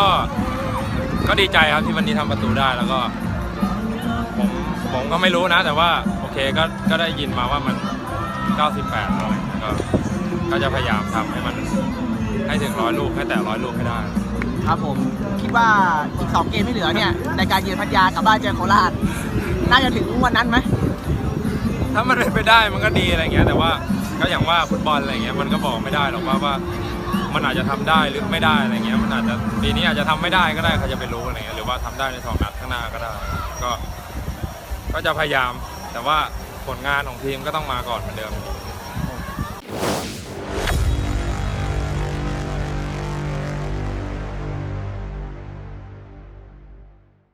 ก็ก็ดีใจครับที่วันนี้ทำประตูได้แล้วก็ ผมผมก็ไม่รู้นะ แต่ว่าโอเคก็ก็ได้ยินมาว่ามัน 98อะไรอย่างเงี้ยก็ก็จะพยายามทำให้มันให้ถึงร้อยลูกให้แต่ร้อยลูกให้ได้ ครับผมคิดว่าอีกสองเกมที่เหลือเนี่ยในการเยือนพัทยากับบ้านเจอโคราชน่าจะถึงวันนั้นไหมถ้ามันเป็นไปได้มันก็ดีอะไรเงี้ยแต่ว่าก็อย่างว่าฟุตบอลอะไรเงี้ยมันก็บอกไม่ได้หรอกว่าว่า มันอาจจะทำได้หรือไม่ได้อะไรเงี้ยมันอาจจะปีนี้อาจจะทำไม่ได้ก็ได้ใครจะไปรู้อะไรเงี้ยหรือว่าทำได้ในสองนัดข้างหน้าก็ได้ ก็ก็จะพยายามแต่ว่าผลงานของทีมก็ต้องมาก่อนเหมือนเดิม